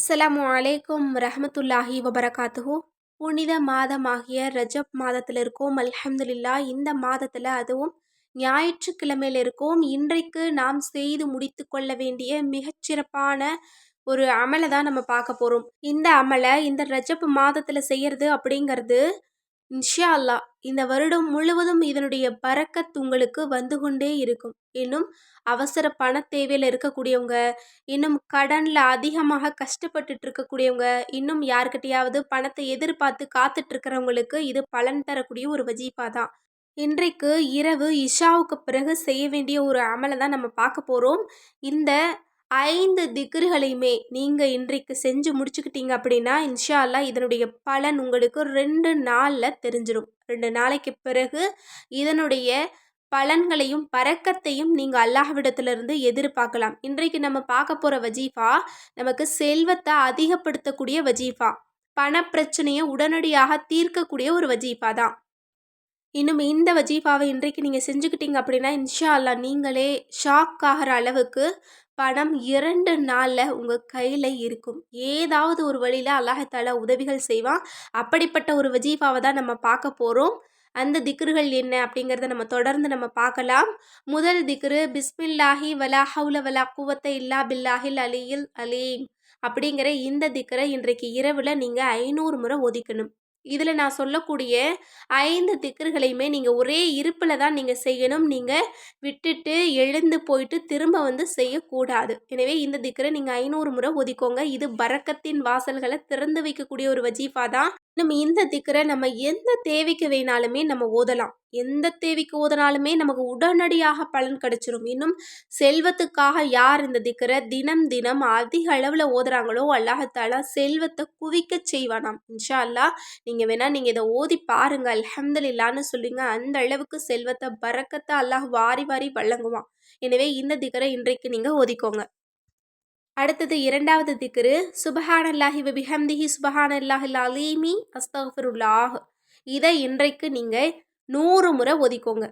அஸ்ஸலாமு அலைக்கும் ரஹமத்துல்லாஹி வபரகாத்துஹூ. புனித மாதமாகிய ரஜப் மாதத்தில் இருக்கோம் அல்ஹம்துலில்லா இந்த மாதத்தில் அதுவும் ஞாயிற்றுக்கிழமையில் இருக்கோம் இன்றைக்கு நாம் செய்து முடித்து கொள்ள வேண்டிய மிகச்சிறப்பான ஒரு அமலை தான் நம்ம பார்க்க போகிறோம் இந்த அமலை இந்த ரஜப் மாதத்தில் செய்கிறது அப்படிங்கிறது இன்ஷா அல்லா இந்த வருடம் முழுவதும் இதனுடைய பறக்கத் உங்களுக்கு வந்து கொண்டே இருக்கும். இன்னும் அவசர பண தேவையில் இருக்கக்கூடியவங்க இன்னும் கடனில் அதிகமாக கஷ்டப்பட்டுட்டு இருக்கக்கூடியவங்க இன்னும் யாருக்கிட்டையாவது பணத்தை எதிர்பார்த்து காத்துட்ருக்கிறவங்களுக்கு இது பலன் தரக்கூடிய ஒரு வஜீஃபா தான். இன்றைக்கு இரவு இஷாவுக்கு பிறகு செய்ய வேண்டிய ஒரு அமலை தான் நம்ம பார்க்க போகிறோம் இந்த ஐந்து திக்ருகளையுமே நீங்கள் இன்றைக்கு செஞ்சு முடிச்சுக்கிட்டீங்க அப்படின்னா இன்ஷா அல்லா இதனுடைய பலன் உங்களுக்கு ரெண்டு நாளில் தெரிஞ்சிடும் ரெண்டு நாளைக்கு பிறகு இதனுடைய பலன்களையும் பறக்கத்தையும் நீங்கள் அல்லாஹ்விடத்திலிருந்து எதிர்பார்க்கலாம். இன்றைக்கு நம்ம பார்க்க போகிற வஜீஃபா நமக்கு செல்வத்தை அதிகப்படுத்தக்கூடிய வஜீஃபா. பணப்பிரச்சனையை உடனடியாக தீர்க்கக்கூடிய ஒரு வஜீஃபா தான். இன்னும் இந்த வஜீஃபாவை இன்றைக்கு நீங்கள் செஞ்சுக்கிட்டீங்க அப்படின்னா இன்ஷா அல்லா நீங்களே ஷாக் ஆகிற அளவுக்கு பணம் இரண்டு நாளில் உங்கள் கையில் இருக்கும். ஏதாவது ஒரு வழியில் அல்லாஹால உதவிகள் செய்வான். அப்படிப்பட்ட ஒரு வஜீஃபாவை தான் நம்ம பார்க்க போகிறோம் அந்த திக்ருகள் என்ன அப்படிங்கிறத நம்ம தொடர்ந்து நம்ம பார்க்கலாம். முதல் திக்ரு பிஸ்மில்லாஹி வலா ஹவுல வலா குவத்தை இல்லா பில்லாஹில் அலியில் அலீம் அப்படிங்கிற இந்த திக்கரை இன்றைக்கு இரவில் நீங்கள் ஐநூறு முறை ஒதுக்கணும் இதில் நான் சொல்லக்கூடிய ஐந்து திக்கர்களையுமே நீங்கள் ஒரே இருப்பில் தான் நீங்கள் செய்யணும். நீங்கள் விட்டுட்டு எழுந்து போயிட்டு திரும்ப வந்து செய்யக்கூடாது. எனவே இந்த திக்கரை நீங்கள் ஐநூறு முறை ஒதுக்கோங்க. இது பறக்கத்தின் வாசல்களை திறந்து வைக்கக்கூடிய ஒரு வஜீஃபா தான். நம்ம இந்த திக்கரை நம்ம எந்த தேவைக்கு வேணாலுமே நம்ம ஓதலாம். எந்த தேவைக்கு ஓதனாலுமே நமக்கு உடனடியாக பலன் கிடைச்சிரும். இன்னும் செல்வத்துக்காக யார் இந்த திக்கரை தினம் தினம் அதிக அளவில் ஓதுறாங்களோ அல்லாஹத்தாலா செல்வத்தை குவிக்க செய்வானாம். இன்ஷா அல்லா நீங்கள் வேணால் நீங்கள் இதை ஓதி பாருங்கள் அலமதுல்லான்னு சொல்லுங்க அந்த அளவுக்கு செல்வத்தை பறக்கத்தை அல்லாஹ் வாரி வாரி வழங்குவான். எனவே இந்த திக்கரை இன்றைக்கு நீங்கள் ஓதிக்கோங்க. அடுத்தது இரண்டாவது திக்ரு சுபஹானல்லாஹி விஹம்திஹி சுபஹானல்லாஹில் அலீமி அஸ்தஃபருல்லாஹ். இதை இன்றைக்கு நீங்கள் நூறு முறை ஒதிக்கோங்க.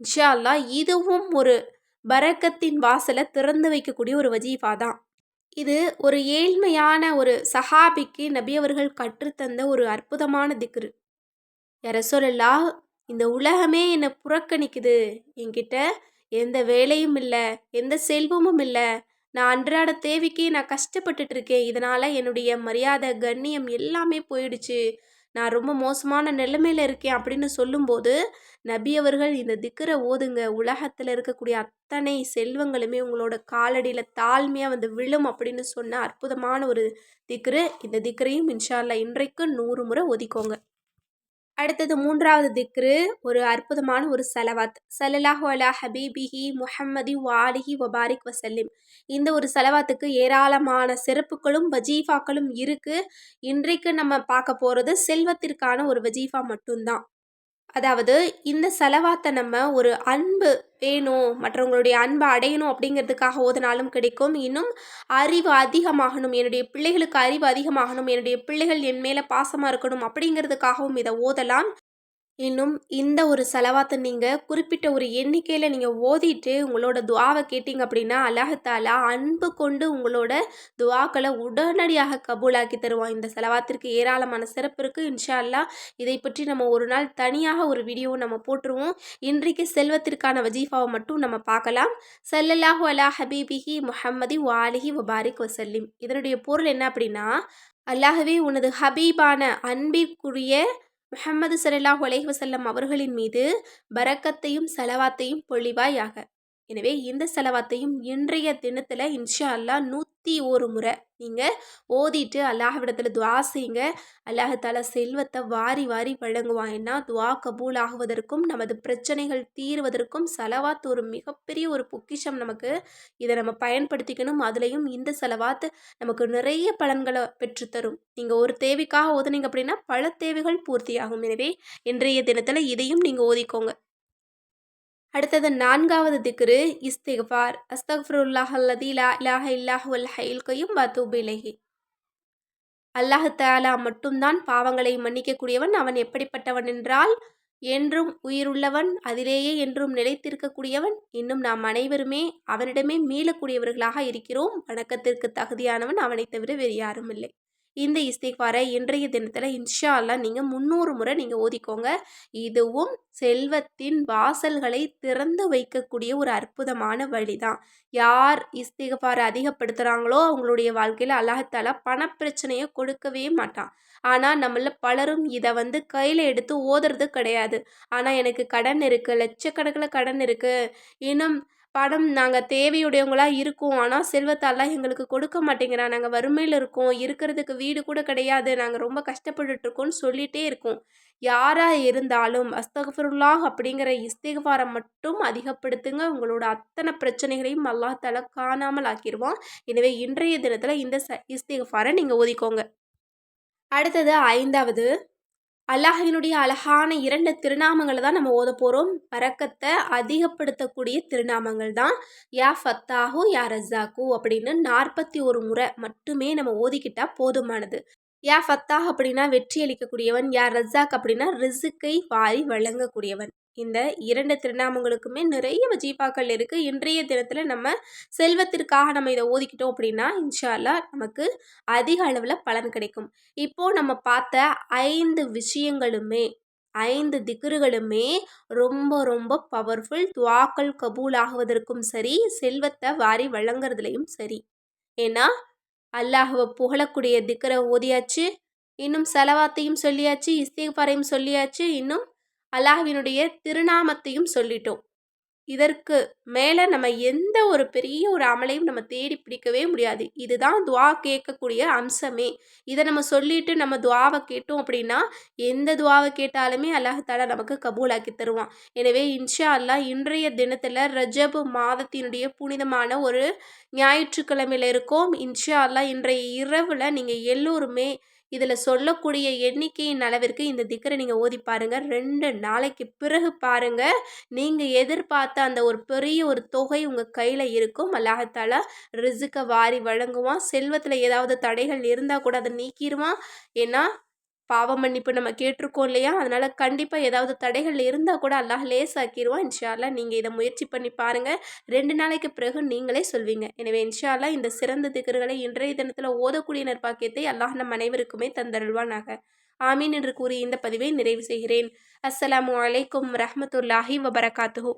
இன்ஷா அல்லா இதுவும் ஒரு பரக்கத்தின் வாசலை திறந்து வைக்கக்கூடிய ஒரு வஜீஃபா தான். இது ஒரு ஏழ்மையான ஒரு சஹாபிக்கு நபி அவர்கள் கற்றுத்தந்த ஒரு அற்புதமான திக்ரு. யார சொல்லலா இந்த உலகமே என்னை புறக்கணிக்குது. என்கிட்ட எந்த வேலையும் இல்லை எந்த செல்வமும் இல்லை. நான் அன்றாட தேவைக்கு நான் கஷ்டப்பட்டுட்டு இருக்கேன். இதனால் என்னுடைய மரியாதை கண்ணியம் எல்லாமே போயிடுச்சு. நான் ரொம்ப மோசமான நிலைமையில் இருக்கேன் அப்படின்னு சொல்லும்போது நபி அவர்கள் இந்த திக்கரை ஓதுங்க உலகத்தில் இருக்கக்கூடிய அத்தனை செல்வங்களுமே உங்களோட காலடியில் தாழ்மையாக வந்து விழும் அப்படின்னு சொன்ன அற்புதமான ஒரு திக்ரு. இந்த திக்கரையும் இன்ஷால்லா இன்றைக்கு நூறு முறை ஒதிக்கோங்க அடுத்தது மூன்றாவது திக்ரு ஒரு அற்புதமான ஒரு செலவாத். சல்லல்லாஹு அலா ஹபீபிஹி முஹம்மதி வாலிஹி வபாரிக் வசல்லிம் இந்த ஒரு செலவாத்துக்கு ஏராளமான சிறப்புகளும் வஜீஃபாக்களும் இருக்குது இன்றைக்கு நம்ம பார்க்க போகிறது செல்வத்திற்கான ஒரு வஜீஃபா மட்டும்தான். அதாவது இந்த செலவாத்தை நம்ம ஒரு அன்பு வேணும் மற்றவங்களுடைய அன்பை அடையணும் அப்படிங்கிறதுக்காக ஓதுனாலும் கிடைக்கும். இன்னும் அறிவு அதிகமாகணும் என்னுடைய பிள்ளைகளுக்கு அறிவு அதிகமாகணும் என்னுடைய பிள்ளைகள் என் மேலே பாசமாக இருக்கணும் அப்படிங்கிறதுக்காகவும் இதை ஓதலாம். இன்னும் இந்த ஒரு செலவாத்தை நீங்கள் குறிப்பிட்ட ஒரு எண்ணிக்கையில் நீங்கள் ஓதிட்டு உங்களோட துவாவை கேட்டிங்க அப்படின்னா அல்லாஹாலா அன்பு கொண்டு உங்களோட துவாக்களை உடனடியாக கபூலாக்கி தருவான். இந்த செலவாத்திற்கு ஏராளமான சிறப்பு இருக்குது இன்ஷா அல்லா இதை பற்றி நம்ம ஒரு நாள் தனியாக ஒரு வீடியோ நம்ம போட்டுருவோம். இன்றைக்கு செல்வத்திற்கான வஜீஃபாவை மட்டும் நம்ம பார்க்கலாம். செல்லல்லாஹு அலா ஹபீபிஹி முஹம்மதி வாலிஹி வபாரிக் வசல்லிம். இதனுடைய பொருள் என்ன அப்படின்னா அல்லாஹவே உனது ஹபீபான அன்பிற்குரிய முஹம்மது சல்லாஹூ அலைஹி வசல்லம் அவர்களின் மீது பரக்கத்தையும் செலவாத்தையும் பொழிவாயாக. எனவே இந்த செலவாத்தையும் இன்றைய தினத்தில் இன்ஷா அல்லா நூற்றி ஒரு முறை நீங்கள் ஓதிட்டு அல்லாஹ்விடத்தில் துவா செய்யுங்க. அல்லாஹால செல்வத்தை வாரி வாரி வழங்குவான். ஏன்னா துவா கபூல் ஆகுவதற்கும் நமது பிரச்சனைகள் தீர்வதற்கும் செலவாத்து ஒரு மிகப்பெரிய ஒரு பொக்கிஷம் நமக்கு. இதை நம்ம பயன்படுத்திக்கணும். அதுலேயும் இந்த செலவாத்து நமக்கு நிறைய பலன்களை பெற்றுத்தரும் நீங்கள் ஒரு தேவைக்காக ஓதுனீங்க அப்படின்னா பல தேவைகள் பூர்த்தியாகும். எனவே இன்றைய தினத்தில் இதையும் நீங்கள் ஓதிக்கோங்க. அடுத்தது நான்காவது திக்ரு இஸ்திஃபார் அஸ்தஃபருல்லாஹ் அல்லதி லா இலாஹ இல்லாஹ் உல் ஹயில் கையும் பத்துபிலகி அல்லாஹ் தாலா மட்டும்தான் பாவங்களை மன்னிக்கக்கூடியவன். அவன் எப்படிப்பட்டவன் என்றால் என்றும் உயிருள்ளவன் அதிலேயே என்றும் நிலைத்திருக்கக்கூடியவன். இன்னும் நாம் அனைவருமே அவனிடமே மீளக்கூடியவர்களாக இருக்கிறோம். வணக்கத்திற்கு தகுதியானவன். அவனை தவிர வேறு யாரும் இல்லை இந்த இஸ்திக்பாரை இன்றைய தினத்தில் இன்ஷா அல்லா நீங்கள் முந்நூறு முறை நீங்கள் ஓதிக்கோங்க. இதுவும் செல்வத்தின் வாசல்களை திறந்து வைக்கக்கூடிய ஒரு அற்புதமான வழி தான் யார் இஸ்திகபாரை அதிகப்படுத்துகிறாங்களோ அவங்களுடைய வாழ்க்கையில் அல்லாஹால பணப்பிரச்சனையை கொடுக்கவே மாட்டான். ஆனால் நம்மள பலரும் இதை வந்து கையில் எடுத்து ஓதுறது கிடையாது. ஆனால் எனக்கு கடன் இருக்குது லட்சக்கணக்கில் கடன் இருக்குது இன்னும் பணம் நாங்கள் தேவையுடையவங்களாக இருக்கோம். ஆனால் செல்வத்தாலாம் எங்களுக்கு கொடுக்க மாட்டேங்கிறான் நாங்கள் வறுமையில் இருக்கோம். இருக்கிறதுக்கு வீடு கூட கிடையாது. நாங்கள் ரொம்ப கஷ்டப்பட்டுட்ருக்கோம்னு சொல்லிகிட்டே இருக்கோம். யாராக இருந்தாலும் அஸ்தகஃபருல்லாஹ் அப்படிங்கிற இஸ்திகபாரம் மட்டும் அதிகப்படுத்துங்க. உங்களோட அத்தனை பிரச்சனைகளையும் அல்லாஹ் காணாமல் ஆக்கிடுவான் எனவே இன்றைய தினத்தில் இந்த ச இஸ்திகஃபாரை நீங்கள் ஒதுக்கோங்க அடுத்தது ஐந்தாவது. அல்லாஹினுடைய அழகான இரண்டு திருநாமங்களை தான் நம்ம ஓத போகிறோம் பறக்கத்தை அதிகப்படுத்தக்கூடிய திருநாமங்கள் தான் யா ஃபத்தாஹு யா ரஸாக்கு அப்படின்னு நாற்பத்தி ஒரு முறை மட்டுமே நம்ம ஓதிக்கிட்டால் போதுமானது. யா ஃபத்தாஹ் அப்படின்னா வெற்றி அளிக்கக்கூடியவன் யா ரஸாக் அப்படின்னா ரிசுக்கை வாரி வழங்கக்கூடியவன். இந்த இரண்டு திருநாமங்களுக்குமே நிறைய வஜீஃபாக்கள் இருக்குது இன்றைய தினத்தில் நம்ம செல்வத்திற்காக நம்ம இதை ஓதிக்கிட்டோம் அப்படின்னா இன்ஷால்லா நமக்கு அதிக அளவில் பலன் கிடைக்கும். இப்போது நம்ம பார்த்த ஐந்து விஷயங்களுமே ஐந்து திக்ருகளுமே ரொம்ப ரொம்ப பவர்ஃபுல் துவாக்கள் கபூல் ஆகுவதற்கும் சரி செல்வத்தை வாரி வழங்குறதுலையும் சரி. ஏன்னா அல்லாஹுவை புகழக்கூடிய திக்கரை ஓதியாச்சு இன்னும் செலவாத்தையும் சொல்லியாச்சு இஸ்திகாரையும் சொல்லியாச்சு இன்னும் அல்லாஹினுடைய திருநாமத்தையும் சொல்லிட்டோம். இதற்கு மேலே நம்ம எந்த ஒரு பெரிய ஒரு அமலையும் நம்ம தேடி பிடிக்கவே முடியாது. இதுதான் துவா கேட்கக்கூடிய அம்சமே. இதை நம்ம சொல்லிட்டு நம்ம துவாவை கேட்டோம் அப்படின்னா எந்த துவாவை கேட்டாலுமே அல்லாஹாலா நமக்கு கபூலாக்கி தருவான். எனவே இன்ஷா அல்லாஹ் இன்றைய தினத்தில் ரஜபு மாதத்தினுடைய புனிதமான ஒரு ஞாயிற்றுக்கிழமையில் இருக்கோம். இன்ஷா அல்லாஹ் இன்றைய இரவில் நீங்கள் எல்லோருமே இதில் சொல்லக்கூடிய எண்ணிக்கையின் அளவிற்கு இந்த திக்கரை நீங்கள் ஓதி பாருங்கள் ரெண்டு நாளைக்கு பிறகு பாருங்கள் நீங்கள் எதிர்பார்த்த அந்த ஒரு பெரிய ஒரு தொகை உங்கள் கையில் இருக்கும். அல்லாஹத்தாலா ரிசுக்கை வாரி வழங்குவான். செல்வத்தில் ஏதாவது தடைகள் இருந்தால் கூட அதை நீக்கிடுவான் ஏன்னா பாவ மன்னிப்பு நம்ம கேட்டிருக்கோம் இல்லையா? அதனால் கண்டிப்பாக ஏதாவது தடைகள் இருந்தால் கூட அல்லாஹ் லேசாக்கிடுவான் இன்ஷால்லா நீங்கள் இதை முயற்சி பண்ணி பாருங்கள் ரெண்டு நாளைக்கு பிறகு நீங்களே சொல்வீங்க. எனவே இன்ஷால்லா இந்த சிறந்த திகர்களை இன்றைய தினத்தில் ஓதக்கூடிய நற்பாக்கியத்தை அல்லாஹ் நம் அனைவருக்குமே தந்தருள்வானாக. ஆமீன் என்று கூறி இந்த பதிவை நிறைவு செய்கிறேன். அஸ்ஸலாமு அலைக்கும் ரஹமத்துல்லாஹி வபரகாத்துஹூ.